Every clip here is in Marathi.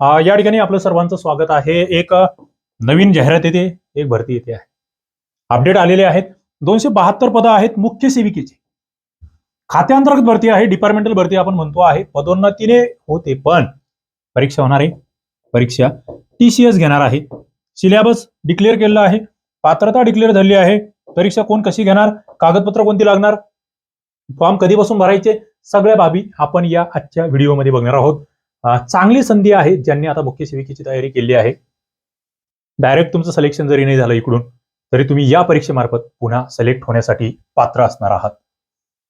या ठिकाणी आपलं सर्वांचं स्वागत आहे. एक नवीन जाहिरात येते. एक भरती येते आहे. अपडेट आलेले आहेत. दोनशे बहात्तर पदं आहेत मुख्य सेविकेची. खात्यांतर्गत भरती आहे. डिपार्टमेंटल भरती आपण म्हणतो आहे. पदोन्नतीने होते पण परीक्षा होणार आहे. परीक्षा टी सी एस घेणार आहे. सिलेबस डिक्लेअर केलेला आहे. पात्रता डिक्लेअर झाली आहे. परीक्षा कोण कशी घेणार? कागदपत्र कोणती लागणार? फॉर्म कधीपासून भरायचे? सगळ्या बाबी आपण या आजच्या व्हिडिओमध्ये बघणार आहोत. चांगली संधी आहे ज्यांनी आता मुख्य सेविकेची तयारी केली आहे. डायरेक्ट तुमचं सिलेक्शन जरी नाही झालं इकडून तरी तुम्ही या परीक्षेमार्फत पुन्हा सिलेक्ट होण्यासाठी पात्र असणार आहात.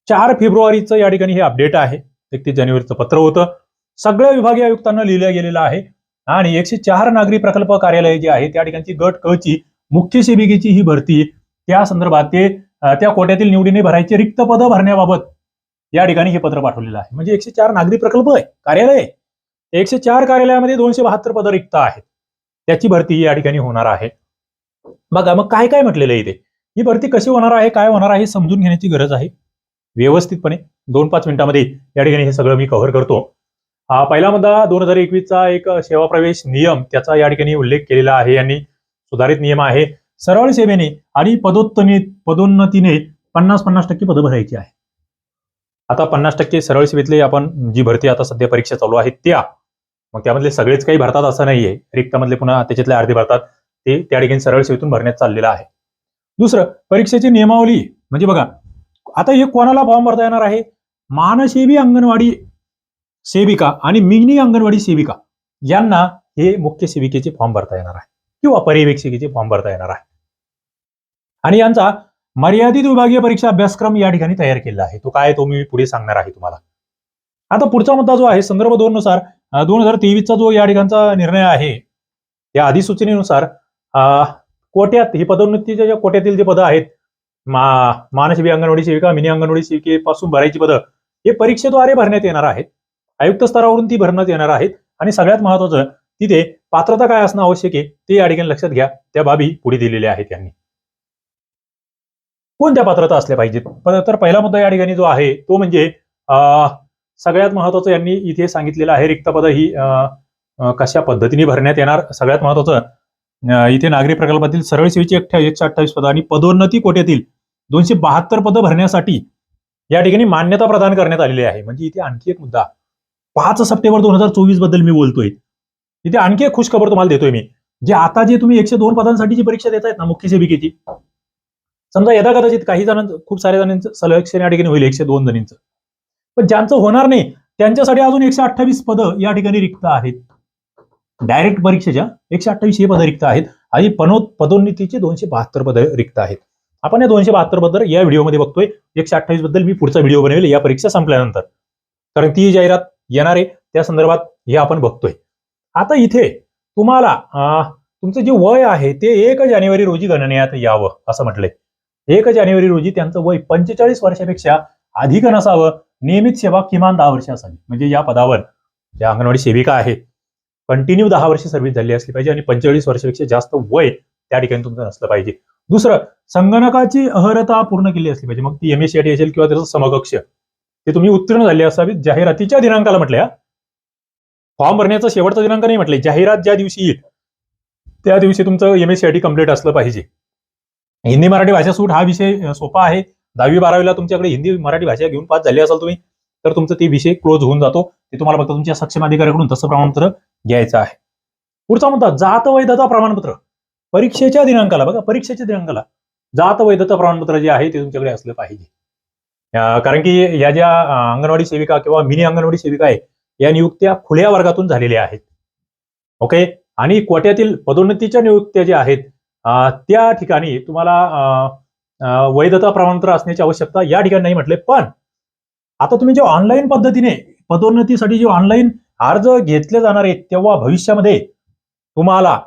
चार फेब्रुवारीचं या ठिकाणी हे अपडेट आहे. एकतीस जानेवारीचं पत्र होतं. सगळ्या विभागीय आयुक्तांना लिहिलं गेलेलं आहे. आणि एकशे चार नागरी प्रकल्प कार्यालय जे आहे त्या ठिकाणची गट क ची मुख्य सेविकेची ही भरती त्या संदर्भात ते त्या कोट्यातील निवडीने भरायचे रिक्त पदं भरण्याबाबत या ठिकाणी हे पत्र पाठवलेलं आहे. म्हणजे एकशे चार नागरी प्रकल्प आहे कार्यालय आहे. एकशे चार कार्यालयामध्ये दोनशे बहात्तर पदं रिक्त आहेत. त्याची भरती या ठिकाणी होणार आहे. बघा मग काय काय म्हटलेलं आहे इथे? ही भरती कशी होणार आहे काय होणार आहे हे समजून घेण्याची गरज आहे. व्यवस्थितपणे दोन पाच मिनिटांमध्ये या ठिकाणी हे सगळं मी कव्हर करतो. पहिला मुद्दा दोन हजार एकवीसचा एक सेवा प्रवेश नियम त्याचा या ठिकाणी उल्लेख केलेला आहे यांनी. सुधारित नियम आहे. सरळ सेवेने आणि पदोत्तनी पदोन्नतीने पन्नास पन्नास टक्के पदं भरायची आहे. आता पन्नास टक्के सरळ सेवेतले आपण जी भरती आता सध्या परीक्षा चालू आहे त्या मग त्यामधले सगळेच काही भरतात असं नाहीये. रिक्तमधले पुन्हा त्याच्यातले अर्धे भरतात. ते त्या ठिकाणी सरळ सेवेतून भरण्यात चाललेलं आहे. दुसरं परीक्षेची नियमावली. म्हणजे बघा आता हे कोणाला फॉर्म भरता येणार आहे? मानसेवी अंगणवाडी सेविका आणि मिनी अंगणवाडी सेविका यांना हे मुख्य सेविकेचे फॉर्म भरता येणार आहे. किंवा पर्यवेक्षिकेचे फॉर्म भरता येणार आहे. आणि यांचा मर्यादित विभागीय परीक्षा अभ्यासक्रम या ठिकाणी तयार केलेला आहे. तो काय तो मी पुढे सांगणार आहे तुम्हाला. आता पुढचा मुद्दा जो आहे संदर्भ दोन नुसार दोन हजार तेवीसचा जो या ठिकाणचा निर्णय आहे या अधिसूचनेनुसार अं, कोट्यात ही पदोन्नतीच्या ज्या कोट्यातील जे पदं आहेत मा मानसेवी अंगणवाडी सेविका मिनी अंगणवाडी सेविकेपासून भरायची पदं हे परीक्षेद्वारे भरण्यात येणार आहेत. आयुक्त स्तरावरून ती भरण्यात येणार आहेत. आणि सगळ्यात महत्वाचं तिथे पात्रता काय असणं आवश्यक आहे ते या ठिकाणी लक्षात घ्या. त्या बाबी पुढे दिलेल्या आहेत यांनी. कोणत्या पात्रता असल्या पाहिजेत? तर पहिला मुद्दा या ठिकाणी जो आहे तो म्हणजे सगळ्यात महत्वाचं यांनी इथे सांगितलेलं आहे रिक्त पद ही कशा पद्धतीने भरण्यात येणार? सगळ्यात महत्वाचं इथे नागरी प्रकल्पातील सरळ सेवेची एकशे अठ्ठावीस पदं आणि पदोन्नती कोट्यातील दोनशे बहात्तर पदं भरण्यासाठी या ठिकाणी मान्यता प्रदान करण्यात आलेली आहे. म्हणजे इथे आणखी एक मुद्दा. पाच सप्टेंबर दोन हजार चोवीसबद्दल मी बोलतोय. इथे आणखी एक खुशखबर तुम्हाला देतोय मी. जे आता जे तुम्ही एकशे दोन पदांसाठी जी परीक्षा देत आहेत ना मुख्य सेविकेची. समजा यदा कदाचित काही जणांचं खूप साऱ्या जणांचं सलक्षण या ठिकाणी होईल एकशे दोन जणींचं. पण ज्यांचं होणार नाही त्यांच्यासाठी अजून एकशे अठ्ठावीस पदं या ठिकाणी रिक्त आहेत. डायरेक्ट परीक्षेच्या एकशे अठ्ठावीस हे पदं रिक्त आहेत आणि पनो पदोन्नतीचे दोनशे बहात्तर पदं रिक्त आहेत. आपण या दोनशे बहात्तरबद्दल या व्हिडिओमध्ये बघतोय. एकशे अठ्ठावीसबद्दल मी पुढचा व्हिडिओ बनवेल. या परीक्षा संपल्यानंतर. कारण ती जाहिरात येणार आहे त्या संदर्भात हे आपण बघतोय. आता इथे तुम्हाला तुमचं जे वय आहे ते एक जानेवारी रोजी गणण्यात यावं असं म्हटलंय. एक जानेवारी रोजी त्यांचं वय पंचेचाळीस वर्षापेक्षा अधिक नसावं नियमित सेवा किमान दहा वर्ष असावी. म्हणजे या पदावर ज्या अंगणवाडी सेविका आहे कंटिन्यू दहा वर्ष सर्व्हिस झाली असली पाहिजे आणि पंचेचाळीस वर्षापेक्षा जास्त वय त्या ठिकाणी तुमचं नसलं पाहिजे. दुसरं संगणकाची अहरता पूर्ण केली असली पाहिजे. मग ती एम एस असेल किंवा त्याचं समकक्ष ते तुम्ही उत्तीर्ण झाले असावी जाहिरातीच्या दिनांकाला म्हटल्या फॉर्म भरण्याचा शेवटचा दिनांक नाही म्हटले जाहिरात ज्या दिवशी येईल त्या दिवशी तुमचं एम एस सी कंप्लीट असलं पाहिजे. हिंदी मराठी भाषा सूट हा विषय सोपा आहे. दहावी बारावीला तुमच्याकडे हिंदी मराठी भाषा घेऊन पास झाली असाल तुम्ही तर तुमचं ते विषय क्लोज होऊन जातो. ते तुम्हाला फक्त तुमच्या सक्षम अधिकाऱ्याकडून तसं प्रमाणपत्र घ्यायचं आहे. पुढचा मुद्दा जात वैधता प्रमाणपत्र. परीक्षेच्या दिनांकाला बघा परीक्षेच्या दिनांकाला जात वैधता प्रमाणपत्र जे आहे ते तुमच्याकडे असलं पाहिजे. कारण की या ज्या अंगणवाडी सेविका किंवा मिनी अंगणवाडी सेविका आहे या नियुक्त्या खुल्या वर्गातून झालेल्या आहेत. ओके? आणि कोट्यातील पदोन्नतीच्या नियुक्त्या ज्या आहेत त्या ठिकाणी तुम्हाला वैधता प्रमाणपत्र असण्याची आवश्यकता या ठिकाणी नाही म्हटले. पण आता तुम्ही जे ऑनलाईन पद्धतीने पदोन्नतीसाठी जे ऑनलाईन अर्ज घेतले जाणार आहेत तेव्हा भविष्यामध्ये तुम्हाला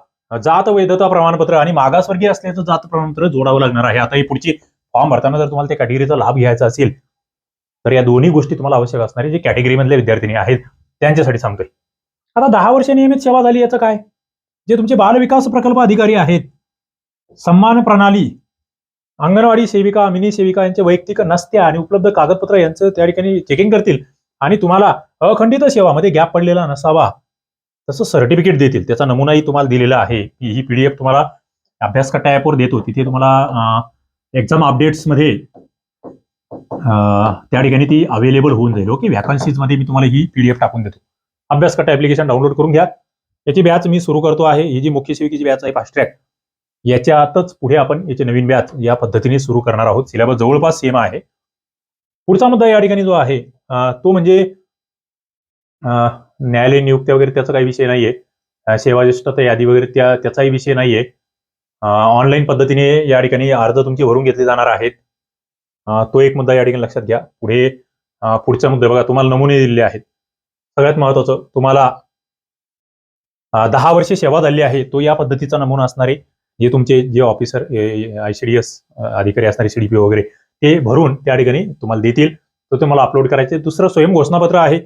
जात वैधता प्रमाणपत्र आणि मागासवर्गीय असल्याचं जात प्रमाणपत्र जोडावं लागणार आहे. आता ही पुढची फॉर्म भरताना जर तुम्हाला त्या कॅटेगरीचा लाभ घ्यायचा असेल तर या दोन्ही गोष्टी तुम्हाला आवश्यक असणारे जे कॅटेगरीमधले विद्यार्थिनी आहेत त्यांच्यासाठी सांगतोय. आता दहा वर्ष नियमित सेवा झाली याचं काय? जे तुमचे बाल विकास प्रकल्प अधिकारी आहेत सन्मान प्रणाली अंगणवाडी सेविका मिनी सेविका यांचे वैयक्तिक नसत्या आणि उपलब्ध कागदपत्र यांचं त्या ठिकाणी चेकिंग करतील आणि तुम्हाला अखंडित सेवामध्ये गॅप पडलेला नसावा. तसं सर्टिफिकेट देतील. त्याचा नमुनाही तुम्हाला दिलेला आहे. की ही पीडीएफ तुम्हाला अभ्यास कट्टा ॲपवर देतो. तिथे तुम्हाला एक्झाम अपडेट्समध्ये त्या ठिकाणी ती अवेलेबल होऊन जाईल. ओके? मध्ये मी तुम्हाला ही पीडीएफ टाकून देतो. अभ्यास कट्टा ॲप्लिकेशन डाउनलोड करून घ्या. याची बॅच मी सुरू करतो आहे. ही जी मुख्य सेविकेची बॅच आहे फास्ट ट्रॅक याच्यातच पुढे आपण याची नवीन बॅच या पद्धतीने सुरू करणार आहोत. सिलेबस जवळपास सेम आहे. पुढचा मुद्दा या ठिकाणी जो आहे तो म्हणजे न्यायालय न्यायालयीन नियुक्त्या वगैरे त्याचा काही विषय नाहीये. सेवाज्येष्ठता यादी वगैरे त्या त्याचाही विषय नाहीये. ऑनलाईन पद्धतीने या ठिकाणी अर्ज तुमचे भरून घेतले जाणार आहेत. तो एक मुद्दा या ठिकाणी लक्षात घ्या. पुढे पुढचा मुद्दा बघा तुम्हाला नमुने दिलेले आहेत. सगळ्यात महत्वाचं तुम्हाला दहा वर्षे सेवा झाली आहे तो या पद्धतीचा नमुना असणार आहे जे तुमचे जे officer I C D S अधिकारी असणारे सीडीपी वगैरे ते भरून त्या ठिकाणी तुम्हाला देतील. तो तुम्हाला अपलोड करायचे. दुसरं स्वयं घोषणापत्र आहे.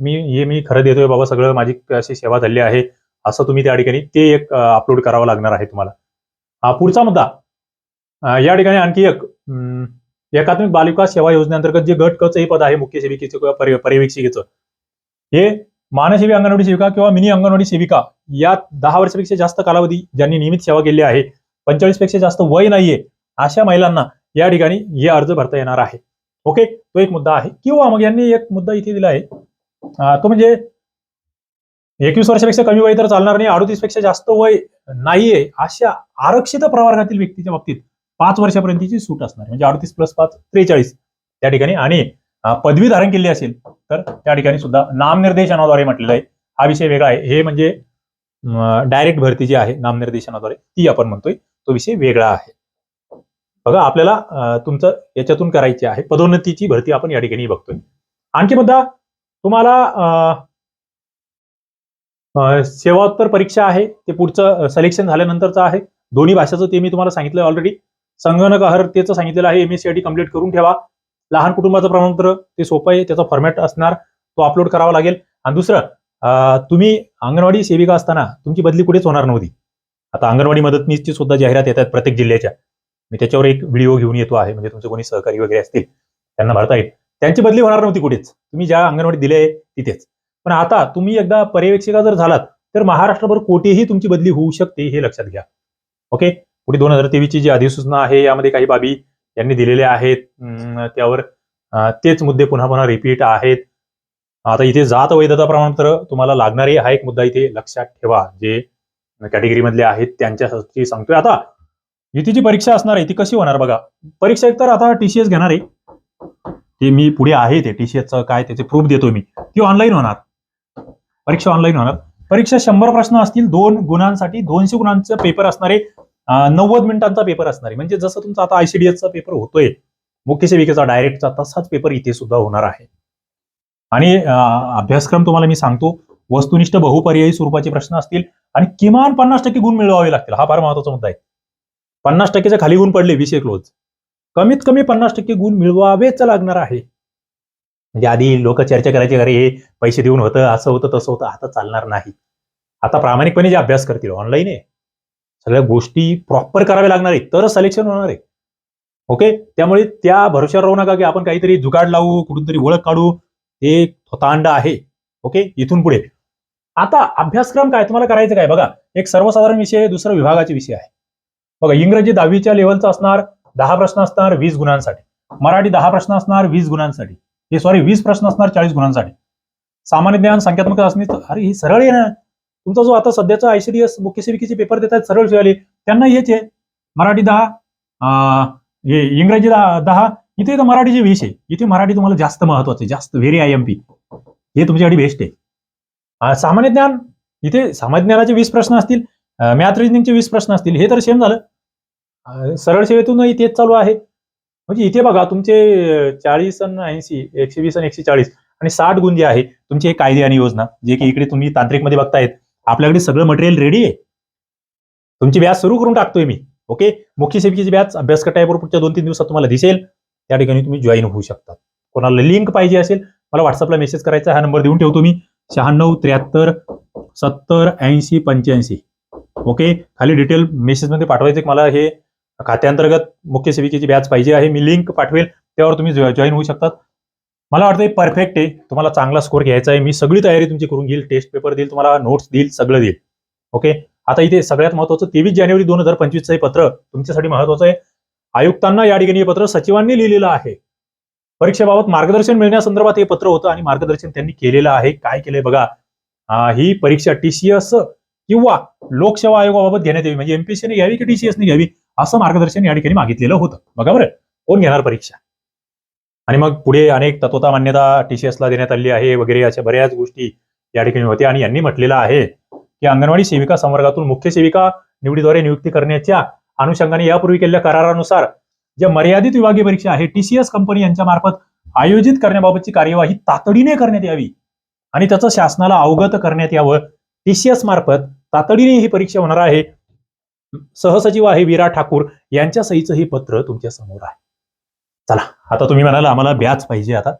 मी हे मी खरं देतोय बाबा सगळं माझी अशी सेवा झाली आहे. असं तुम्ही त्या ठिकाणी ते एक अपलोड करावं लागणार आहे तुम्हाला. पुढचा मुद्दा. या ठिकाणी आणखी एक एकात्मिक बालिका सेवा योजनेअंतर्गत जे गट कच हे पद आहे मुख्य सेविकेचं किंवा पर्यवेक्षिकेचं हे मानसेवी अंगणवाडी सेविका किंवा मिनी अंगणवाडी सेविका या दहा वर्षापेक्षा जास्त कालावधी ज्यांनी नियमित सेवा केली आहे पंचेचाळीसपेक्षा जास्त वय नाहीये अशा महिलांना या ठिकाणी हे अर्ज भरता येणार आहे. ओके? तो एक मुद्दा आहे. किंवा मग यांनी एक मुद्दा इथे दिला आहे. तो म्हणजे एकवीस वर्षापेक्षा कमी वय तर चालणार नाही अडतीसपेक्षा जास्त वय नाहीये अशा आरक्षित प्रवर्गातील व्यक्तीच्या बाबतीत पाच वर्षापर्यंतची सूट असणार म्हणजे अडतीस प्लस पाच त्रेचाळीस. त्या ठिकाणी आणि पदवी धारण केली असेल तर त्या ठिकाणी सुद्धा नामनिर्देशनाद्वारे म्हटलेलं आहे. हा विषय वेगळा आहे. हे म्हणजे डायरेक्ट भरती जी आहे नामनिर्देशनाद्वारे ती आपण म्हणतोय. तो विषय वेगळा आहे. बघा आपल्याला तुमचं याच्यातून करायची आहे. पदोन्नतीची भरती आपण या ठिकाणी बघतोय. आणखी मुद्दा तुम्हाला सेवाोत्तर परीक्षा आहे ते पुढचं सिलेक्शन झाल्यानंतरचं आहे. दोन्ही भाषाचं ते मी तुम्हाला सांगितलं ऑलरेडी संगणक अहर्तेचं सांगितलेलं आहे. एमएससीआयटी कंप्लीट करून ठेवा. लहान कुटुंबाचं प्रमाणपत्र ते सोपं आहे त्याचा फॉर्मॅट असणार तो अपलोड करावा लागेल. आणि दुसरं तुम्ही अंगणवाडी सेविका असताना तुमची बदली कुठेच होणार नव्हती. आता अंगणवाडी मदतनीसची सुद्धा जाहिरात येतात प्रत्येक जिल्ह्याच्या. मी त्याच्यावर एक व्हिडिओ घेऊन येतो आहे म्हणजे तुमचे कोणी सहकारी वगैरे असतील त्यांना भरता येईल. त्यांची बदली होणार नव्हती कुठेच. तुम्ही ज्या अंगणवाडी दिले तिथेच. पण आता तुम्ही एकदा पर्यवेक्षिका जर झालात तर महाराष्ट्रभर कोठेही तुमची बदली होऊ शकते हे लक्षात घ्या. ओके? पुढे दोन हजार तेवीसची जी अधिसूचना आहे यामध्ये काही बाबी यांनी दिलेले आहेत. त्यावर तेच मुद्दे पुन्हा पुन्हा रिपीट आहेत. आता इथे जात वैधता प्रमाणपत्र तुम्हाला लागणारे हा एक मुद्दा इथे लक्षात ठेवा जे कॅटेगरी मधले आहेत त्यांच्यासाठी सांगतोय. आता इथे जी परीक्षा असणार आहे ती कशी होणार बघा. परीक्षा एकतर आता टीसीएस घेणार आहे. ते मी पुढे आहे ते टीसीएसचं काय त्याचे प्रूफ देतो मी. ती ऑनलाईन होणार. परीक्षा ऑनलाईन होणार. परीक्षा शंभर प्रश्न असतील दोन गुणांसाठी दोनशे गुणांचा पेपर असणारे नव्वद मिनिटांचा पेपर असणार आहे. म्हणजे जसं तुमचा आता आयसीडीएसचा पेपर होतोय मुख्य सेविकेचा डायरेक्टचा तसाच पेपर इथे सुद्धा होणार आहे. आणि अभ्यासक्रम तुम्हाला मी सांगतो वस्तुनिष्ठ बहुपर्यायी स्वरूपाचे प्रश्न असतील आणि किमान पन्नास टक्के गुण मिळवावे लागतील. हा फार महत्त्वाचा मुद्दा आहे. पन्नास टक्केच्या खाली गुण पडले विषय क्लोज कमीत कमी पन्नास टक्के गुण मिळवावेच लागणार आहे. म्हणजे आधी लोक चर्चा करायची अरे हे पैसे देऊन होतं असं होतं तसं होतं आता चालणार नाही. आता प्रामाणिकपणे जे अभ्यास करतील ऑनलाईन आहे. सगळ्या गोष्टी प्रॉपर कराव्या लागणार आहे तरच सिलेक्शन होणार आहे. ओके त्यामुळे त्या भरोश्यावर राहू नका की आपण काहीतरी जुगाड लावू कुठून तरी ओळख काढू. हे थोतांड आहे. ओके इथून पुढे. आता अभ्यासक्रम काय? तुम्हाला करायचं काय? बघा एक सर्वसाधारण विषय आहे, दुसरा विभागाचे विषय आहे. बघा इंग्रजी दहावीच्या लेवलचा असणार दहा प्रश्न असणार वीस गुणांसाठी. मराठी दहा प्रश्न असणार वीस गुणांसाठी. हे सॉरी वीस प्रश्न असणार चाळीस गुणांसाठी. सामान्य ज्ञान संख्यात्मक असणे अरे हे सरळ आहे ना. तुमचा जो आता सध्याचा आयसीडीएस मुख्य सेविकेचे पेपर देत आहेत सरळ शिवाले त्यांना हेच आहे. मराठी दहा हे इंग्रजी दहा दहा इथे तर मराठीचे वीस आहे. इथे मराठी तुम्हाला जास्त महत्त्वाचे जास्त व्हेरी आय एम पी हे तुमच्यासाठी बेस्ट आहे. सामान्य ज्ञान इथे सामान्य ज्ञानाचे वीस प्रश्न असतील मॅथ रिजनिंगचे वीस प्रश्न असतील हे तर सेम झालं. सरळ सेवेतूनही तेच चालू आहे. म्हणजे इथे बघा तुमचे चाळीस आणि ऐंशी एकशे वीस आणि एकशे चाळीस आणि साठ गुण जे आहे तुमचे हे कायदे आणि योजना जे की इकडे तुम्ही तांत्रिकमध्ये बघतायत. आपल्याकडे सगळं मटेरियल रेडी आहे. तुमची बॅच सुरू करून टाकतोय मी. ओके मुख्य सेविकेची बॅच अभ्यास कटायबरोबर पुढच्या दोन तीन दिवसात तुम्हाला दिसेल. त्या ठिकाणी तुम्ही जॉईन होऊ शकता. कोणाला लिंक पाहिजे असेल मला व्हॉट्सअपला मेसेज करायचा हा नंबर देऊन ठेवतो मी. शहाण्णव त्र्याहत्तर सत्तर ऐंशी पंच्याऐंशी. ओके खाली डिटेल मेसेजमध्ये पाठवायचे मला हे खात्याअंतर्गत मुख्य सेविकेची बॅच पाहिजे आहे. मी लिंक पाठवेल. त्यावर तुम्ही जॉईन होऊ शकतात. मला वाटतं परफेक्ट आहे. तुम्हाला चांगला स्कोर घ्यायचा आहे. मी सगळी तयारी तुमची करून घेईल. टेस्ट पेपर देईल तुम्हाला नोट्स देईल सगळं देईल. ओके आता इथे सगळ्यात महत्वाचं तेवीस जानेवारी दोन हजार पंचवीसचं हे पत्र तुमच्यासाठी महत्वाचं आहे. आयुक्तांना या ठिकाणी हे पत्र सचिवांनी लिहिलेलं आहे. परीक्षेबाबत मार्गदर्शन मिळण्यासंदर्भात हे पत्र होतं आणि मार्गदर्शन त्यांनी केलेलं आहे. काय केलंय बघा. ही परीक्षा टीसीएस किंवा लोकसेवा आयोगाबाबत घेण्यात यावी. म्हणजे एमपीसीने घ्यावी की टीसीएसने घ्यावी असं मार्गदर्शन या ठिकाणी मागितलेलं होतं. बघा बरं. कोण घेणार परीक्षा? आणि मग पुढे अनेक तत्वता मान्यता टीसीएसला देण्यात आली आहे वगैरे अशा बऱ्याच गोष्टी या ठिकाणी होत्या. आणि यांनी म्हटलेलं आहे की अंगणवाडी सेविका संवर्गातून मुख्य सेविका निवडीद्वारे नियुक्ती करण्याच्या अनुषंगाने यापूर्वी केलेल्या करारानुसार ज्या मर्यादित विभागीय परीक्षा आहे टीसीएस कंपनी यांच्या मार्फत आयोजित करण्याबाबतची कार्यवाही तातडीने करण्यात यावी आणि त्याचं शासनाला अवगत करण्यात यावं. टीसीएस मार्फत तातडीने ही परीक्षा होणार आहे. सहसचिव आहे विरा ठाकूर. यांच्या सहीचं हे पत्र तुमच्यासमोर आहे. चला आता तुम्ही म्हणाला आम्हाला ब्याज पाहिजे आता.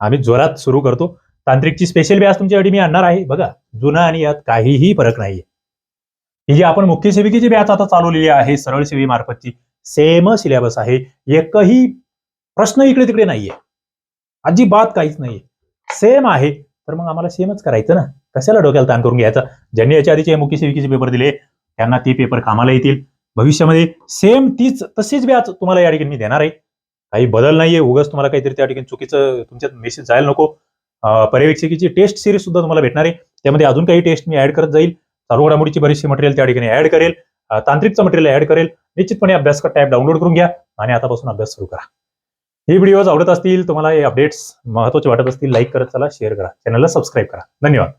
आम्ही जोरात सुरू करतो. तांत्रिकची स्पेशल ब्याज तुमच्यासाठी मी आणणार आहे. बघा जुना आणि यात काहीही फरक नाहीये. ही जी आपण मुख्य सेविकेची ब्याज आता चालवलेली आहे सरळ सेवेमार्फतची सेम सिलेबस आहे. एकही प्रश्न इकडे तिकडे नाहीये. अजिबात काहीच नाहीये. सेम आहे. तर मग आम्हाला सेमच करायचं ना? कशाला डोक्याला ताण करून घ्यायचा? ज्यांनी याच्या आधीचे मुख्य सेविकेचे पेपर दिले त्यांना ते पेपर कामाला येतील. भविष्यामध्ये सेम तीच तशीच ब्याज तुम्हाला या ठिकाणी देणार आहे. काही बदल नाहीये. उगाच तुम्हाला काहीतरी त्या ठिकाणी चुकीचं तुमच्यात मेसेज जायला नको. पर्यवेक्षकीची टेस्ट सिरीज सुद्धा तुम्हाला भेटणार आहे. त्यामध्ये अजून काही टेस्ट मी ऍड करत जाईल. चालू घडामोडीची बरीचशी मटेरियल त्या ठिकाणी ऍड करेल. तांत्रिकचं मटेरियल ऍड करेल. निश्चितपणे अभ्यास टॅप डाउनलोड करून घ्या आणि आतापासून अभ्यास सुरू करा. हे व्हिडिओज आवडत असतील तुम्हाला हे अपडेट्स महत्त्वाचे वाटत असतील लाईक करत चला शेअर करा. चॅनलला सबस्क्राईब करा. धन्यवाद.